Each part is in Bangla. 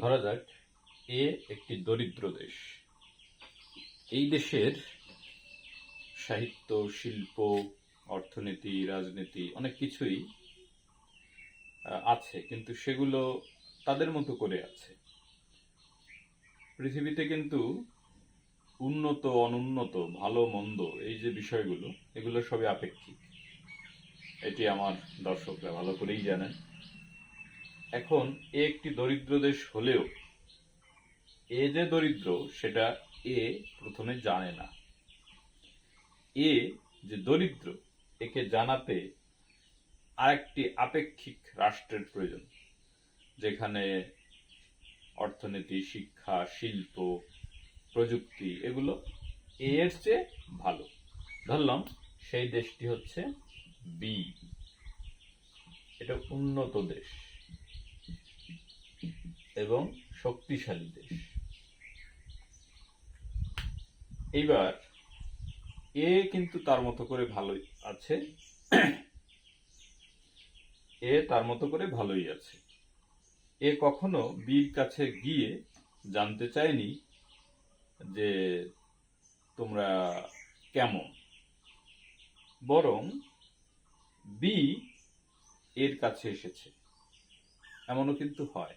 ধরা যাক, এ একটি দরিদ্র দেশ। এই দেশের সাহিত্য, শিল্প, অর্থনীতি, রাজনীতি অনেক কিছুই আছে, কিন্তু সেগুলো তাদের মতো করে আছে। পৃথিবীতে কিন্তু উন্নত, অনুন্নত, ভালো, মন্দ, এই যে বিষয়গুলো, এগুলো সবই আপেক্ষিক। এটি আমার দর্শকরা ভালো করেই জানেন। এখন এ একটি দরিদ্র দেশ হলেও, এ যে দরিদ্র, সেটা এ প্রথমে জানে না। এ যে দরিদ্র, একে জানাতে আরেকটি আপেক্ষিক রাষ্ট্রের প্রয়োজন, যেখানে অর্থনীতি, শিক্ষা, শিল্প, প্রযুক্তি, এগুলো এর চেয়ে ভালো। ধরলাম, সেই দেশটি হচ্ছে বি। এটা উন্নত দেশ। এবং শক্তিশালী দেশ। এইবার এ কিন্তু তার মতো করে ভালোই আছে। এ তার মতো করে ভালোই আছে। এ কখনো বীর কাছে গিয়ে জানতে চায়নি যে তোমরা কেমন। বরং বি এর কাছে এসেছে। এমনও কিন্তু হয়।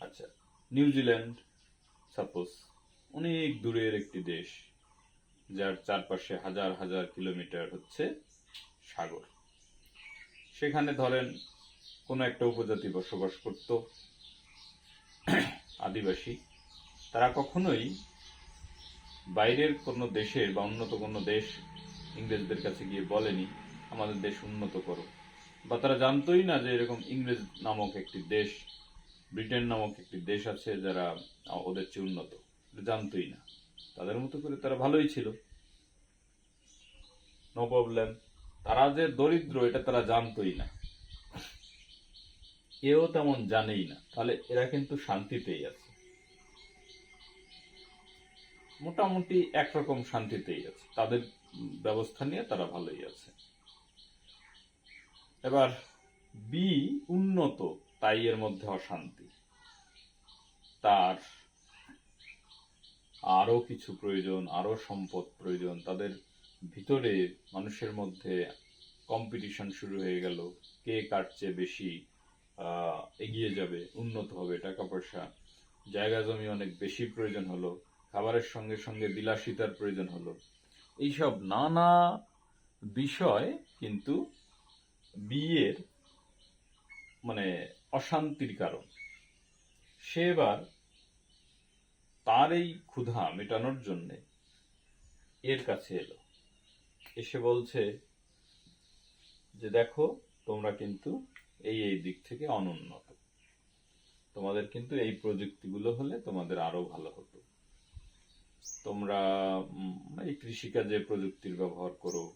আচ্ছা নিউজিল্যান্ড সাপোজ, অনেক দূরের একটি দেশ, যার চারপাশে হাজার হাজার কিলোমিটার হচ্ছে সাগর। সেখানে ধরেন, কোনো একটা উপজাতি বসবাস করত, আদিবাসী। তারা কখনোই বাইরের কোনো দেশের বা উন্নত কোনো দেশ ইংরেজদের কাছে গিয়ে বলেনি, আমাদের দেশ উন্নত করো। বা তারা জানতোই না যে এরকম ইংরেজ নামক একটি দেশ ব্রিটেন নামক একটি দেশ আছে যারা ওদের চেয়ে উন্নত। জানতোই না। তাদের মতো করে তারা ভালোই ছিল। নো প্রবলেম তারা যে দরিদ্র, এটা তারা জানতোই না। এও তেমন জানেই না। তাহলে এরা কিন্তু শান্তিতেই আছে। মোটামুটি একরকম শান্তিতেই আছে। তাদের ব্যবস্থা নিয়ে তারা ভালোই আছে। এবার, বি, উন্নত। তাই এর মধ্যে অশান্তি। তার আরও কিছু প্রয়োজন, আরও সম্পদ প্রয়োজন। তাদের ভিতরে মানুষের মধ্যে কম্পিটিশন শুরু হয়ে গেল। কে কার চেয়ে বেশি এগিয়ে যাবে, উন্নত হবে টাকা পয়সা জায়গা জমি অনেক বেশি প্রয়োজন হলো, খাবারের সঙ্গে সঙ্গে বিলাসিতার প্রয়োজন হলো। এইসব নানা বিষয় কিন্তু বিয়ের মানে অশান্তির কারণ। সে এবার তার এই ক্ষুধা মেটানোর জন্য এর কাছে এলো। এসে বলছে যে, দেখো, তোমরা কিন্তু এই এই দিক থেকে অনুন্নত। তোমাদের কিন্তু এই প্রযুক্তিগুলো হলে তোমাদের আরও ভালো হতো। তোমরা এই কৃষিকাজে প্রযুক্তির ব্যবহার করো,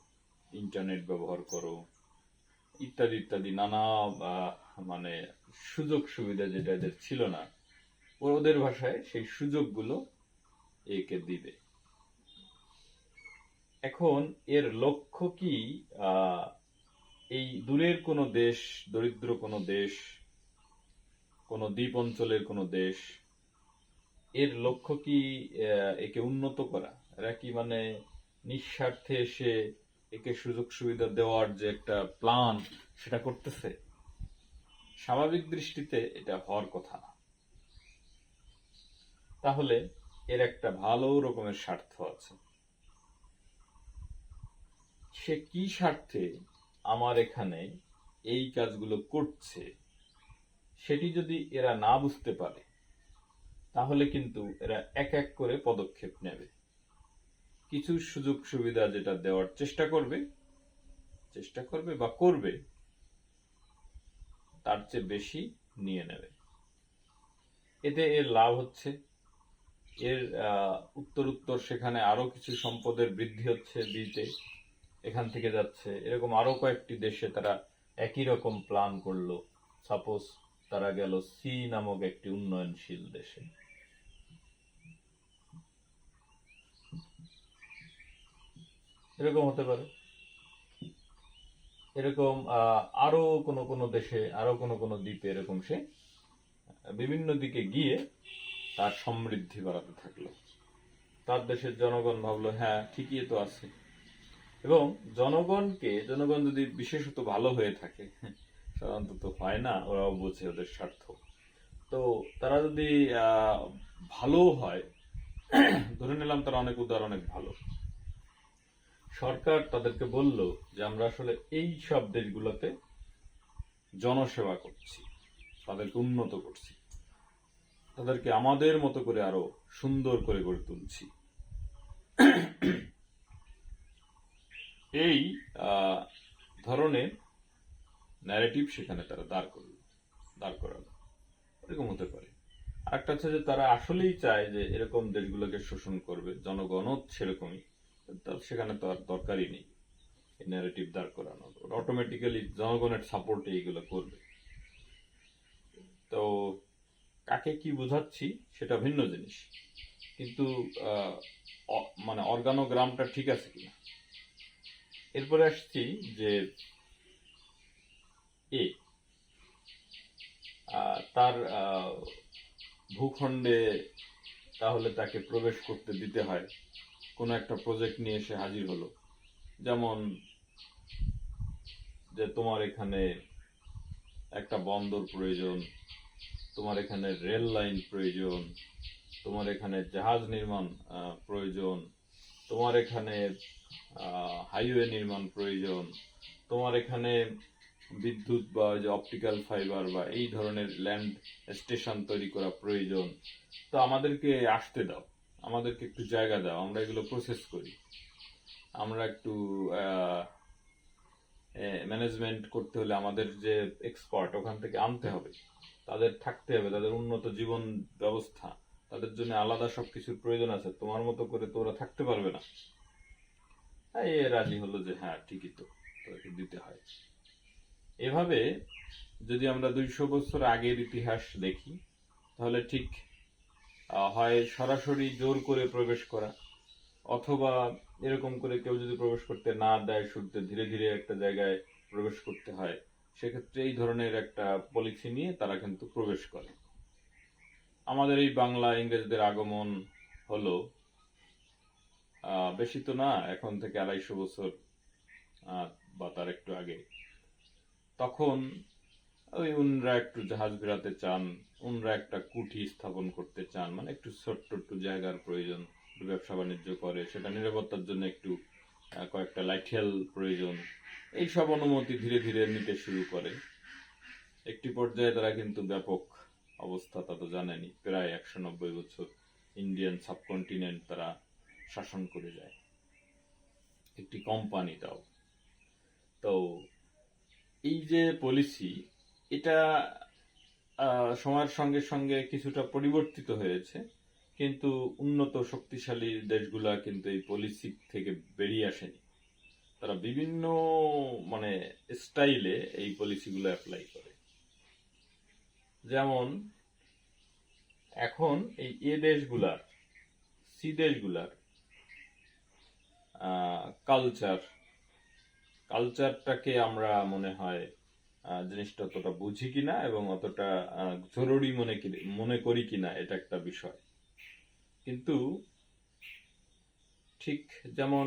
ইন্টারনেট ব্যবহার করো, ইত্যাদি ইত্যাদি, নানা মানে সুযোগ সুবিধা যেটা এদের ছিল না, ওদের ভাষায় সেই সুযোগগুলো একে দিবে। এখন এর লক্ষ্য কি? এই দূরের কোনো দেশ, দরিদ্র কোনো দেশ, কোনো দ্বীপ অঞ্চলের কোনো দেশ, এর লক্ষ্য কি একে উন্নত করা? এরা কি মানে নিঃস্বার্থে এসে একে সুযোগ সুবিধা দেওয়ার যে একটা প্ল্যান সেটা করতেছে? স্বাভাবিক দৃষ্টিতে এটা হওয়ার কথা না। তাহলে এর একটা ভালো রকমের স্বার্থ আছে। সে কি স্বার্থে আমার এখানে এই কাজগুলো করছে, সেটি যদি এরা না বুঝতে পারে, তাহলে কিন্তু এরা এক এক করে পদক্ষেপ নেবে। কিছু সুযোগ সুবিধা যেটা দেওয়ার চেষ্টা করবে চেষ্টা করবে বা করবে তার চেয়ে বেশি নিয়ে নেবে। এতে এর লাভ হচ্ছে। এর উত্তর উত্তর সেখানে আরও কিছু সম্পদের বৃদ্ধি হচ্ছে দিতে। এখান থেকে যাচ্ছে। এরকম আরও কয়েকটি দেশে তারা একই রকম প্ল্যান করল। সাপোজ তারা গেল সি নামক একটি উন্নয়নশীল দেশে। এরকম হতে পারে। এরকম আহ, আরও কোন কোন দেশে আরও কোন কোন দ্বীপে এরকম সে বিভিন্ন দিকে গিয়ে তার সমৃদ্ধি বাড়াতে থাকল। তার দেশের জনগণ ভাবলো হ্যাঁ ঠিকই তো আছে। এবং জনগণকে জনগণ যদি বিশেষত ভালো হয়ে থাকে সাধারণত তো হয় না ওরাও বোঝে ওদের স্বার্থ। তো তারা যদি ভালো হয় ধরে নিলাম তারা অনেক উদার অনেক ভালো। সরকার তাদেরকে বলল যে আমরা আসলে এই সব দেশগুলোতে জনসেবা করছি, তাদেরকে উন্নত করছি, তাদেরকে আমাদের মতো করে আরও সুন্দর করে গড়ে তুলছি। এই ধরনের ন্যারেটিভ সেখানে তারা দাঁড় করল দাঁড় করালো। এরকম হতে পারে। আরেকটা হচ্ছে যে তারা আসলেই চায় যে এরকম দেশগুলোকে শোষণ করবে, জনগণও সেরকমই। সেখানে তো আর দরকারই নেই। ন্যারেটিভ দাঁড় করানো। অটোমেটিক্যালি জনগণের সাপোর্টে এইগুলো করবে। তো কাকে কি বোঝাচ্ছি সেটা ভিন্ন জিনিস। কিন্তু মানে অর্গানোগ্রামটা ঠিক আছে কিনা? এরপরে আসছি যে, এ তার ভূখণ্ডে তাহলে তাকে প্রবেশ করতে দিতে হয়। কোনো একটা প্রজেক্ট নিয়ে এসে হাজির হলো। যেমন যে তোমার এখানে একটা বন্দর প্রয়োজন, তোমার এখানে রেল লাইন প্রয়োজন, তোমার এখানে জাহাজ নির্মাণ প্রয়োজন, তোমার এখানে হাইওয়ে নির্মাণ প্রয়োজন, তোমার এখানে বিদ্যুৎ বা যে অপটিক্যাল ফাইবার বা এই ধরনের ল্যান্ড স্টেশন তৈরি করা প্রয়োজন। তো আমাদেরকে আসতে দাও। আমাদেরকে একটু জায়গা দাও, আমরা এগুলো প্রসেস করি। আমরা একটু ম্যানেজমেন্ট করতে হলে আমাদের যে এক্সপার্ট ওখান থেকে আনতে হবে। তাদের থাকতে হবে, তাদের উন্নত জীবন ব্যবস্থা। তাদের জন্য আলাদা সব কিছুর প্রয়োজন আছে। তোমার মতো করে তো ওরা থাকতে পারবে না। হ্যাঁ এ রাজি হলো যে হ্যাঁ ঠিকই তো তোকে দিতে হয়। এভাবে যদি আমরা দুইশো বছর আগের ইতিহাস দেখি, তাহলে ঠিক হয় সরাসরি জোর করে প্রবেশ করা, অথবা এরকম করে কেউ যদি প্রবেশ করতে না দেয় শুরুতে ধীরে ধীরে একটা জায়গায় প্রবেশ করতে হয়, সেক্ষেত্রে এই ধরনের একটা পলিসি নিয়ে তারা কিন্তু প্রবেশ করে। আমাদের এই বাংলা ইংরেজদের আগমন হলো বেশি তো না, এখন থেকে আড়াইশো বছর বা তার একটু আগে। তখন ওই উনরা একটু জাহাজ ঘোরাতে চান উনরা একটা কুঠি স্থাপন করতে চান মানে একটু ছোট্ট একটু জায়গার প্রয়োজন ব্যবসা বাণিজ্য করে, সেটা নিরাপত্তার জন্য একটু কয়েকটা লাইঠেল প্রয়োজন এই সব অনুমতি ধীরে ধীরে নিতে শুরু করে। একটি পর্যায়ে তারা কিন্তু ব্যাপক অবস্থা তা তো জানেনি প্রায় একশো নব্বই বছর ইন্ডিয়ান সাবকন্টিনেন্ট তারা শাসন করে যায়। একটি কোম্পানি তাও। তো এই যে পলিসি, এটা সময়ের সঙ্গে সঙ্গে কিছুটা পরিবর্তিত হয়েছে, কিন্তু উন্নত শক্তিশালী দেশগুলা কিন্তু এই পলিসি থেকে বেরিয়ে আসেনি। তারা বিভিন্ন মানে স্টাইলে এই পলিসিগুলো অ্যাপ্লাই করে। যেমন, এখন এই এ দেশগুলার সি দেশগুলার কালচার কালচারটাকে আমরা মনে হয় জিনিসটা অতটা বুঝি কিনা এবং অতটা জরুরি মনে মনে করি কিনা এটা একটা বিষয়। কিন্তু ঠিক যেমন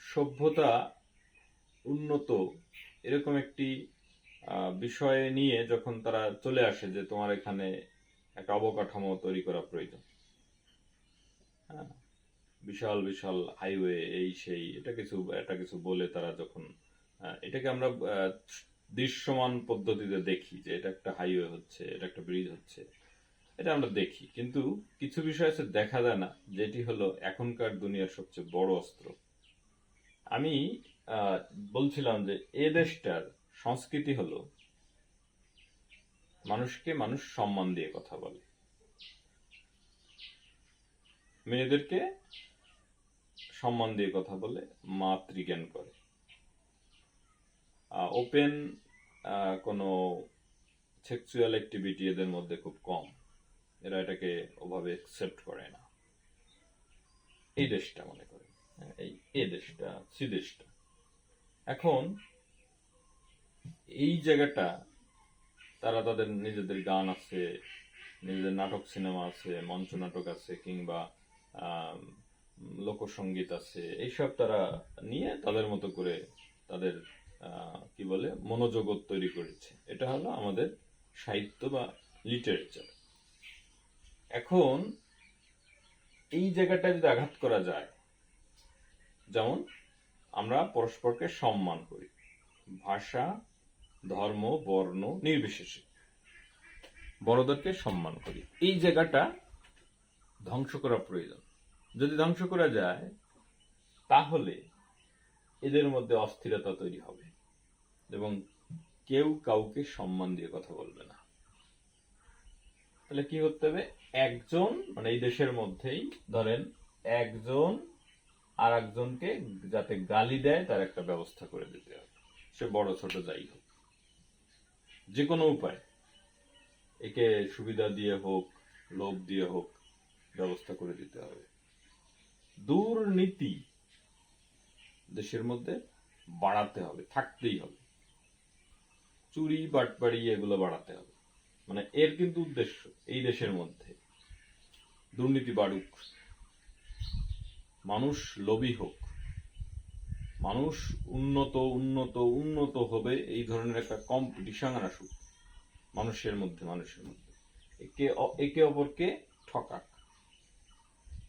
সভ্যতা উন্নত, এরকম একটি বিষয় নিয়ে যখন তারা চলে আসে যে তোমার এখানে একটা অবকাঠামো তৈরি করা প্রয়োজন হ্যাঁ বিশাল বিশাল হাইওয়ে এই, সেই, এটা কিছু এটা কিছু বলে তারা যখন এটাকে আমরা দৃশ্যমান পদ্ধতিতে দেখি যে এটা একটা হাইওয়ে হচ্ছে, এটা একটা ব্রিজ হচ্ছে, এটা আমরা দেখি। কিন্তু কিছু বিষয় আছে দেখা যায় না, যেটি হলো এখনকার দুনিয়ার সবচেয়ে বড় অস্ত্র। আমি বলছিলাম যে এ দেশটার সংস্কৃতি হলো মানুষকে মানুষ সম্মান দিয়ে কথা বলে। মেয়েদেরকে সম্মান দিয়ে কথা বলে, মাতৃজ্ঞান করে। ওপেন কোনো সেক্সুয়াল অ্যাক্টিভিটি এদের মধ্যে খুব কম। এরা এটাকে ওভাবে অ্যাকসেপ্ট করে না। এই দেশটা মনে করে হ্যাঁ, এই এ দেশটা সি দেশটা। এখন এই জায়গাটা তারা তাদের নিজেদের গান আছে নিজেদের নাটক সিনেমা আছে মঞ্চ নাটক আছে কিংবা লোকসঙ্গীত আছে এইসব তারা নিয়ে তাদের মতো করে তাদের কি বলে, মনোজগৎ তৈরি করেছে। এটা হলো আমাদের সাহিত্য বা লিটারেচার এখন এই জায়গাটা যদি আঘাত করা যায়, যেমন আমরা পরস্পরকে সম্মান করি, ভাষা, ধর্ম, বর্ণ নির্বিশেষে বড়দেরকে সম্মান করি, এই জায়গাটা ধ্বংস করা প্রয়োজন। যদি ধ্বংস করা যায়, তাহলে এদের মধ্যে অস্থিরতা তৈরি হবে। এবং কেউ কাউকে সম্মান দিয়ে কথা বলবে না। তাহলে কি করতে হবে? একজন মানে এই দেশের মধ্যেই, ধরেন একজন আর একজনকে যাতে গালি দেয়, তার একটা ব্যবস্থা করে দিতে হবে। সে বড়, ছোট যাই হোক। যে কোনো উপায়। একে সুবিধা দিয়ে হোক, লোভ দিয়ে হোক, ব্যবস্থা করে দিতে হবে। দুর্নীতি দেশের মধ্যে বাড়াতে হবে, থাকতেই হবে। চুরি, বাটপাড়ি এগুলো বাড়াতে হবে। মানে এর কিন্তু উদ্দেশ্য এই দেশের মধ্যে। দুর্নীতি বাড়ুক। মানুষ লোভী হোক। মানুষ উন্নত উন্নত উন্নত হবে এই ধরনের একটা কম্পিটিশন আসুক। মানুষের মধ্যে মানুষের মধ্যে। একে একে অপরকে ঠকাক।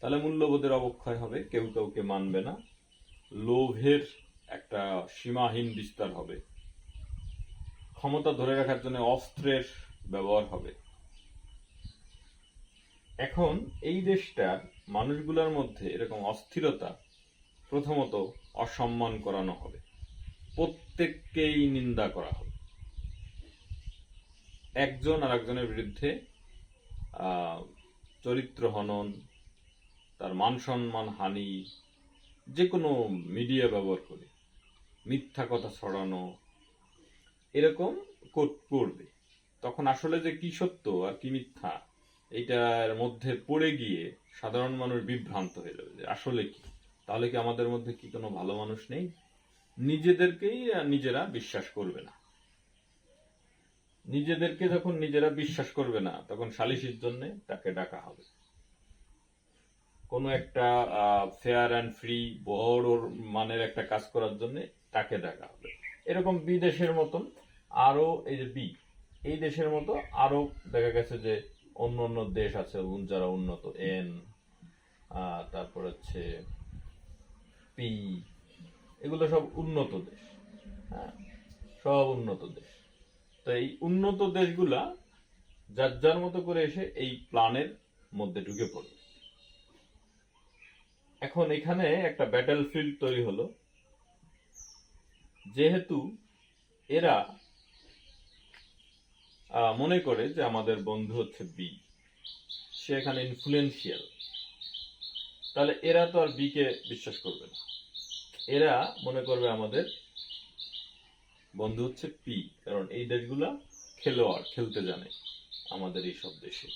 তাহলে মূল্যবোধের অবক্ষয় হবে, কেউ কাউকে মানবে না। লোভের একটা সীমাহীন বিস্তার হবে। ক্ষমতা ধরে রাখার জন্য অস্ত্রের ব্যবহার হবে। এখন এই দেশটার মানুষগুলোর মধ্যে এরকম অস্থিরতা প্রথমত অসম্মান করানো হবে। প্রত্যেককেই নিন্দা করা হবে। একজন আর একজনের বিরুদ্ধে চরিত্র হনন, তার মান সম্মান হানি যে কোনো মিডিয়া ব্যবহার করে, মিথ্যা কথা ছড়ানো এরকম করবে। তখন আসলে যে কি সত্য আর কি মিথ্যা, এইটার মধ্যে পড়ে গিয়ে সাধারণ মানুষ বিভ্রান্ত হয়ে যাবে যে আসলে কি? তাহলে কি আমাদের মধ্যে কি কোনো ভালো মানুষ নেই? নিজেদেরকেই নিজেরা বিশ্বাস করবে না। নিজেদেরকে যখন নিজেরা বিশ্বাস করবে না, তখন সালিশির জন্য তাকে ডাকা হবে। কোনো একটা ফেয়ার অ্যান্ড ফ্রি বড় মানের একটা কাজ করার জন্য তাকে ডাকা হবে। এরকম বিদেশের মতন আরও এই যে বি এই দেশের মতো আরও দেখা গেছে যে অন্য অন্য দেশ আছে যারা উন্নত এন তারপর হচ্ছে পি এগুলো সব উন্নত দেশ হ্যাঁ সব উন্নত দেশ। তো এই উন্নত দেশগুলা যার যার মতো করে এসে এই প্ল্যানের মধ্যে ঢুকে পড়বে এখন এখানে একটা ব্যাটেল ফিল্ড তৈরি হলো, যেহেতু এরা মনে করে যে আমাদের বন্ধু হচ্ছে বি সে এখানে ইনফ্লুয়েন্সিয়াল তাহলে এরা তো আর বি কে বিশ্বাস করবে না। এরা মনে করবে আমাদের বন্ধু হচ্ছে পি কারণ এই দেশগুলা খেলোয়াড় খেলতে জানে আমাদের এই সব দেশে।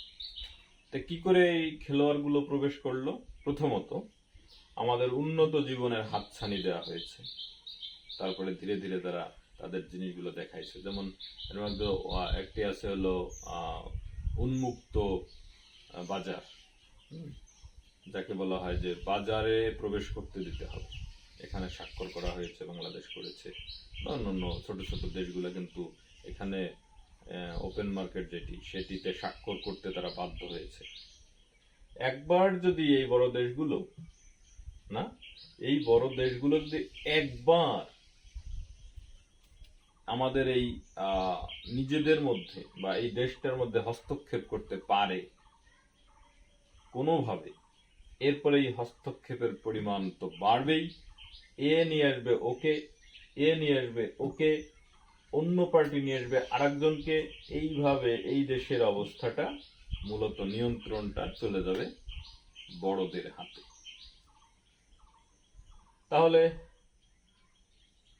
তা কি করে এই খেলোয়াড়গুলো প্রবেশ করল? প্রথমত, আমাদের উন্নত জীবনের হাতছানি দেওয়া হয়েছে। তারপরে ধীরে ধীরে তারা তাদের জিনিসগুলো দেখাইছে। যেমন এর মধ্যে একটি আছে হলো উন্মুক্ত বাজার। যাকে বলা হয় যে বাজারে প্রবেশ করতে দিতে হবে। এখানে স্বাক্ষর করা হয়েছে, বাংলাদেশ করেছে, বা অন্যান্য ছোট ছোট দেশগুলো কিন্তু এখানে ওপেন মার্কেট যেটি, সেটিতে স্বাক্ষর করতে তারা বাধ্য হয়েছে। একবার যদি এই বড় দেশগুলো, না? এই বড় দেশগুলো যদি একবার আমাদের এই নিজেদের মধ্যে বা এই দেশটার মধ্যে হস্তক্ষেপ করতে পারে কোনোভাবে, এরপরে এই হস্তক্ষেপের পরিমাণ তো বাড়বেই। এ নিয়ে আসবে ওকে, এ নিয়ে আসবে ওকে, অন্য পার্টি নিয়ে আসবে আরেকজনকে। এইভাবে এই দেশের অবস্থাটা মূলত নিয়ন্ত্রণটা চলে যাবে বড়দের হাতে। তাহলে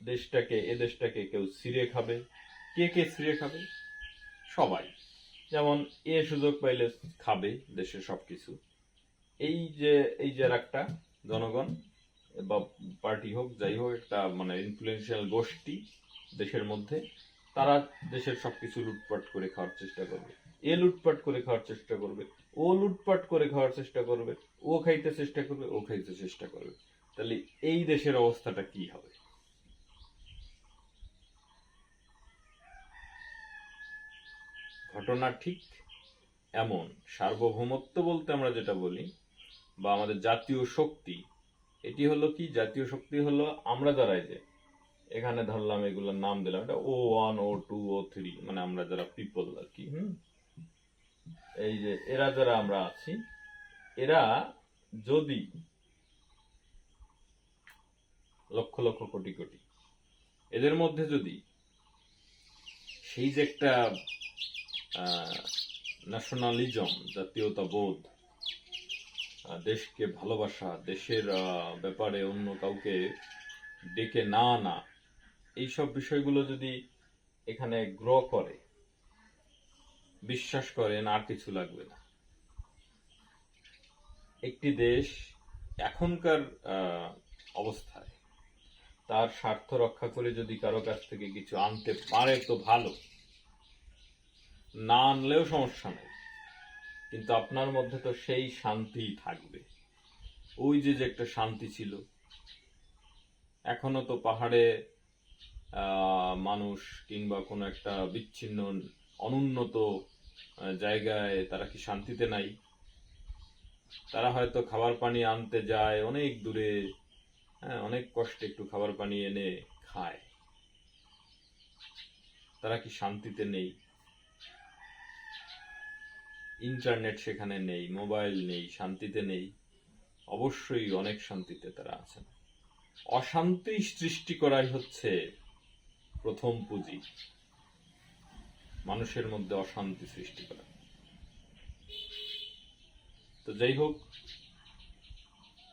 দেশটাকে, এ দেশটাকে কেউ ছিঁড়ে খাবে। কে কে ছিঁড়ে খাবে? সবাই। যেমন, এ সুযোগ পাইলে খাবে দেশের সবকিছু। এই যে এই যে একটা জনগণ বা পার্টি হোক, যাই হোক, একটা মানে ইনফ্লুয়েন্সিয়াল গোষ্ঠী দেশের মধ্যে, তারা দেশের সবকিছু লুটপাট করে খাওয়ার চেষ্টা করবে। এ লুটপাট করে খাওয়ার চেষ্টা করবে, ও লুটপাট করে খাওয়ার চেষ্টা করবে, ও খাইতে চেষ্টা করবে, ও খাইতে চেষ্টা করবে। তাহলে এই দেশের অবস্থাটা কি হবে? ঘটনা ঠিক এমন। সার্বভৌমত্ব বলতে আমরা যেটা বলি, বা আমাদের জাতীয় শক্তি, এটি হলো কি? জাতীয় শক্তি হলো আমরা যারাই যে, এখানে ধরলাম এগুলোর নাম দিলাম, এটা ও ওয়ান ও টু ও থ্রি মানে আমরা যারা পিপল আর কি, হুম? এই যে, এরা যারা আমরা আছি, এরা যদি লক্ষ লক্ষ কোটি কোটি, এদের মধ্যে যদি সেই যে একটা ন্যাশনালিজম জাতীয়তাবোধ দেশকে ভালোবাসা, দেশের ব্যাপারে অন্য কাউকে ডেকে না আনা, এইসব বিষয়গুলো যদি এখানে গ্রো করে, বিশ্বাস করেন আর কিছু লাগবে না। একটি দেশ এখনকার অবস্থায়, তার স্বার্থ রক্ষা করে যদি কারও কাছ থেকে কিছু আনতে পারে, তো ভালো। না আনলেও সমস্যা নেই। কিন্তু আপনার মধ্যে তো সেই শান্তি থাকবে। ওই যে যে একটা শান্তি ছিল, এখনও তো পাহাড়ে মানুষ কিংবা কোনো একটা বিচ্ছিন্ন, অনুন্নত জায়গায় তারা কি শান্তিতে নাই? তারা হয়তো খাবার পানি আনতে যায়, অনেক দূরে হ্যাঁ অনেক কষ্টে একটু খাবার পানি এনে খায়। তারা কি শান্তিতে নেই? ইন্টারনেট সেখানে নেই, মোবাইল নেই, শান্তিতে নেই। অবশ্যই অনেক শান্তিতে তারা আছেন। অশান্তি সৃষ্টি করাই হচ্ছে প্রথম পুঁজি। মানুষের মধ্যে অশান্তি সৃষ্টি করা। তো যাই হোক,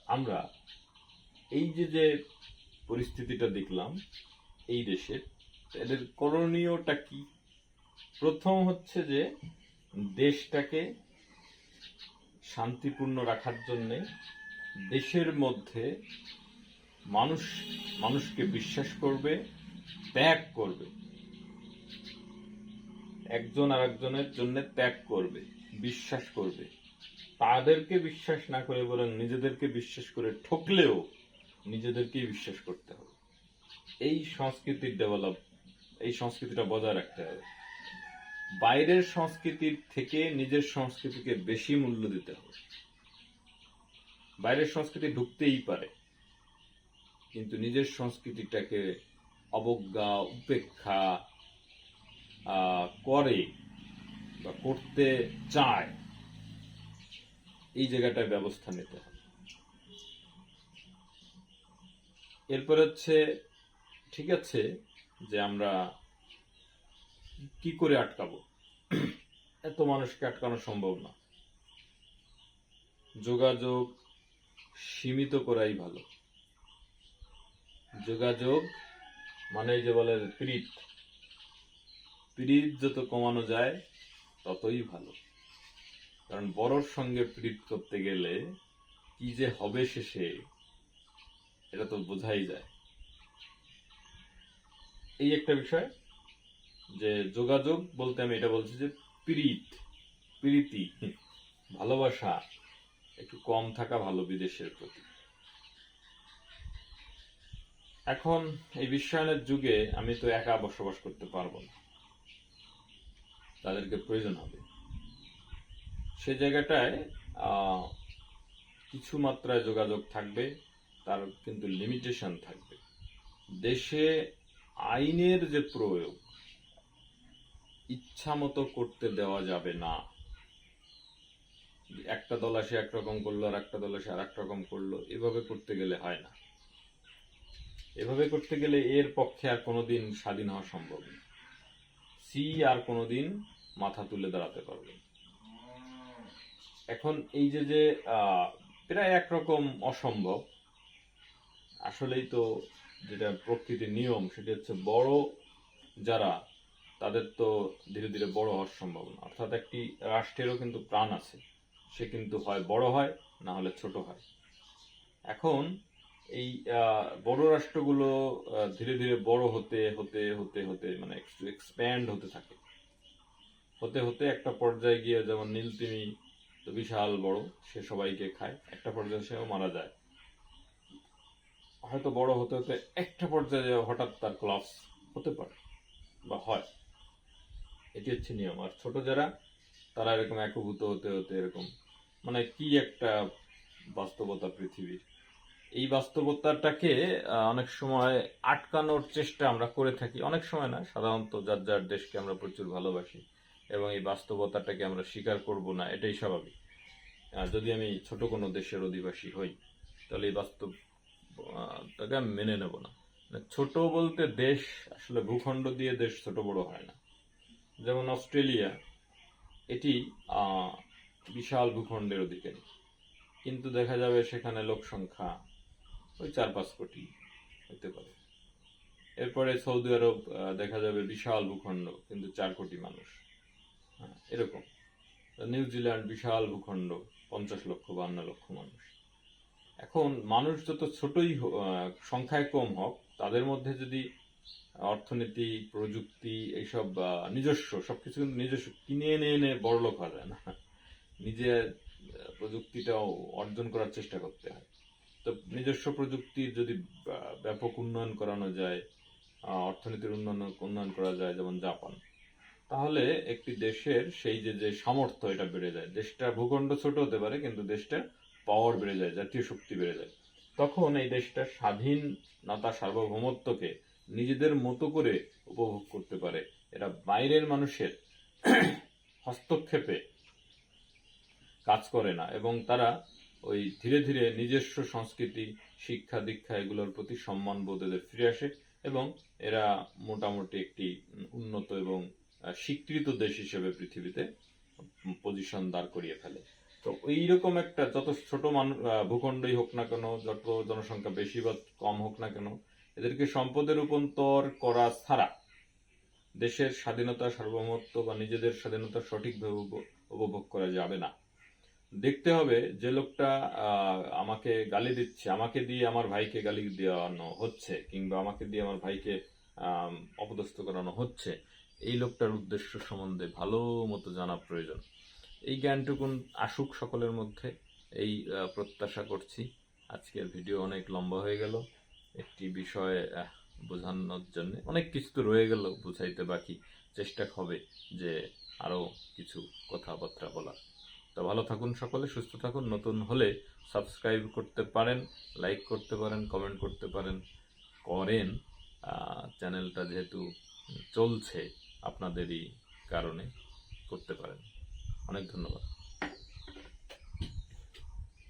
আমরা এই যে যে পরিস্থিতিটা দেখলাম এই দেশের, এদের করণীয়টা কি? প্রথম হচ্ছে যে দেশটাকে শান্তিপূর্ণ রাখার জন্য দেশের মধ্যে মানুষ, মানুষকে বিশ্বাস করবে, ত্যাগ করবে। একজন আরেকজনের জন্য ত্যাগ করবে, বিশ্বাস করবে। তাদেরকে বিশ্বাস না করে বরং নিজেদেরকে বিশ্বাস করে ঠকলেও নিজেদেরকেই বিশ্বাস করতে হবে। এই সংস্কৃতির ডেভেলপ এই সংস্কৃতিটা বজায় রাখতে হবে। বাইরের সংস্কৃতির থেকে নিজের সংস্কৃতিকে বেশি মূল্য দিতে হবে। বাইরের সংস্কৃতি ঢুকতেই পারে, কিন্তু নিজের সংস্কৃতিটাকে অবজ্ঞা, উপেক্ষা করে বা করতে চায়, এই জায়গাটায় ব্যবস্থা নিতে হবে। এরপর হচ্ছে, ঠিক আছে যে আমরা কি করে আটকাবো? এত মানুষকে আটকানো সম্ভব না। যোগাযোগ সীমিত করাই ভালো। যোগাযোগ মানে যে বলে প্রীত প্রীত যত কমানো যায়, ততই ভালো। কারণ বড়র সঙ্গে প্রীত করতে গেলে কি যে হবে শেষে, এটা তো বোঝাই যায়। এই একটা বিষয় যে যোগাযোগ বলতে আমি এটা বলছি যে প্রীত, প্রীতি, ভালোবাসা একটু কম থাকা ভালো বিদেশের প্রতি। এখন এই বিশ্বায়নের যুগে আমি তো একা বসবাস করতে পারব না। তাদেরকে প্রয়োজন হবে। সে জায়গাটায় কিছু মাত্রায় যোগাযোগ থাকবে, তার কিন্তু লিমিটেশন থাকবে। দেশে আইনের যে প্রয়োগ ইচ্ছা মতো করতে দেওয়া যাবে না। একটা দল আসে একরকম করল, আর একটা দল আসে আর রকম করল, এভাবে করতে গেলে হয় না। এভাবে করতে গেলে এর পক্ষে আর কোনোদিন স্বাধীন হওয়া সম্ভব না। সি আর কোনোদিন মাথা তুলে দাঁড়াতে পারবে এখন এই যে যে প্রায় একরকম অসম্ভব, আসলেই তো যেটা প্রকৃতির নিয়ম, সেটা হচ্ছে বড় যারা তাদের তো ধীরে ধীরে বড় হওয়ার সম্ভাবনা। অর্থাৎ একটি রাষ্ট্রেরও কিন্তু প্রাণ আছে। সে কিন্তু হয় বড় হয়, না হলে ছোট হয়। এখন এই বড় রাষ্ট্রগুলো ধীরে ধীরে বড় হতে হতে হতে হতে মানে এক্সপ্যান্ড হতে থাকে। হতে হতে একটা পর্যায়ে গিয়ে যেমন নীলতিমি তো বিশাল বড়, সে সবাইকে খায়। একটা পর্যায়ে সেও মারা যায়। হয়তো বড় হতে হতে একটা পর্যায়ে হঠাৎ তার ক্লাস হতে পারে বা হয়। এটি হচ্ছে নিয়ম। আর ছোট যারা তারা এরকম একভূত হতে হতে এরকম মানে কি একটা বাস্তবতা পৃথিবীর। এই বাস্তবতাটাকে অনেক সময় আটকানোর চেষ্টা আমরা করে থাকি। অনেক সময় না সাধারণত যার যার দেশকে আমরা প্রচুর ভালোবাসি এবং এই বাস্তবতাটাকে আমরা স্বীকার করব না এটাই স্বাভাবিক। যদি আমি ছোট কোনো দেশের অধিবাসী হই তাহলে এই বাস্তব আহ, তাকে আমি মেনে নেব না। মানে ছোট বলতে দেশ আসলে ভূখণ্ড দিয়ে দেশ ছোট বড় হয় না। যেমন অস্ট্রেলিয়া, এটি বিশাল ভূখণ্ডের অধিকারী কিন্তু দেখা যাবে সেখানে লোক সংখ্যা ওই চার পাঁচ কোটি হতে পারে। এরপরে সৌদি আরব দেখা যাবে বিশাল ভূখণ্ড, কিন্তু চার কোটি মানুষ। এরকম। নিউজিল্যান্ড বিশাল ভূখণ্ড, পঞ্চাশ লক্ষ, বান্ন লক্ষ মানুষ। এখন মানুষ যত ছোটই সংখ্যায় কম হোক, তাদের মধ্যে যদি অর্থনীতি, প্রযুক্তি, এইসব নিজস্ব, সবকিছু কিন্তু নিজস্ব। কিনে এনে এনে বড় লোক হওয়া যায় না। নিজে প্রযুক্তিটাও অর্জন করার চেষ্টা করতে হয়। তো নিজস্ব প্রযুক্তির যদি ব্যাপক উন্নয়ন করানো যায় অর্থনীতির উন্নয়ন উন্নয়ন করা যায়, যেমন জাপান, তাহলে একটি দেশের সেই যে যে সামর্থ্য, এটা বেড়ে যায়। দেশটা ভূখণ্ড ছোট হতে পারে, কিন্তু দেশটার পাওয়ার বেড়ে যায়, জাতীয় শক্তি বেড়ে যায়। তখন এই দেশটা স্বাধীনতা, সার্বভৌমত্বকে নিজেদের মতো করে উপভোগ করতে পারে। এরা বাইরের মানুষের হস্তক্ষেপে কাজ করে না এবং তারা ওই ধীরে ধীরে নিজস্ব সংস্কৃতি, শিক্ষা, দীক্ষা এগুলোর প্রতি সম্মান বোধ এদের ফিরে আসে এবং এরা মোটামুটি একটি উন্নত এবং স্বীকৃত দেশ হিসেবে পৃথিবীতে পজিশন দাঁড় করিয়ে ফেলে। তো এইরকম একটা যত ছোট মানুষ ভূখণ্ডই হোক না কেন, যত জনসংখ্যা বেশি বা কম হোক না কেন এদেরকে সম্পদের রূপান্তর করা ছাড়া দেশের স্বাধীনতা সার্বভৌমত্ব বা নিজেদের স্বাধীনতা সঠিকভাবে উপ- উপভোগ করা যাবে না। দেখতে হবে যে লোকটা আমাকে গালি দিচ্ছে, আমাকে দিয়ে আমার ভাইকে গালি দেওয়ানো হচ্ছে কিংবা আমাকে দিয়ে আমার ভাইকে অপদস্থ করানো হচ্ছে, এই লোকটার উদ্দেশ্য সম্বন্ধে ভালো মতো জানা প্রয়োজন। এই জ্ঞানটুকুন আসুক সকলের মধ্যে, এই প্রত্যাশা করছি। আজকের ভিডিও অনেক লম্বা হয়ে গেল। একটি বিষয় বোঝানোর জন্য। অনেক কিছু তো রয়ে গেল, বুঝাইতে বাকি চেষ্টা হবে যে আরও কিছু কথাবার্তা বলা তো ভালো থাকুন সকলে, সুস্থ থাকুন। নতুন হলে সাবস্ক্রাইব করতে পারেন, লাইক করতে পারেন, কমেন্ট করতে পারেন, করেন। চ্যানেলটা যেহেতু চলছে, আপনাদেরই কারণে করতে পারেন। অনেক ধন্যবাদ।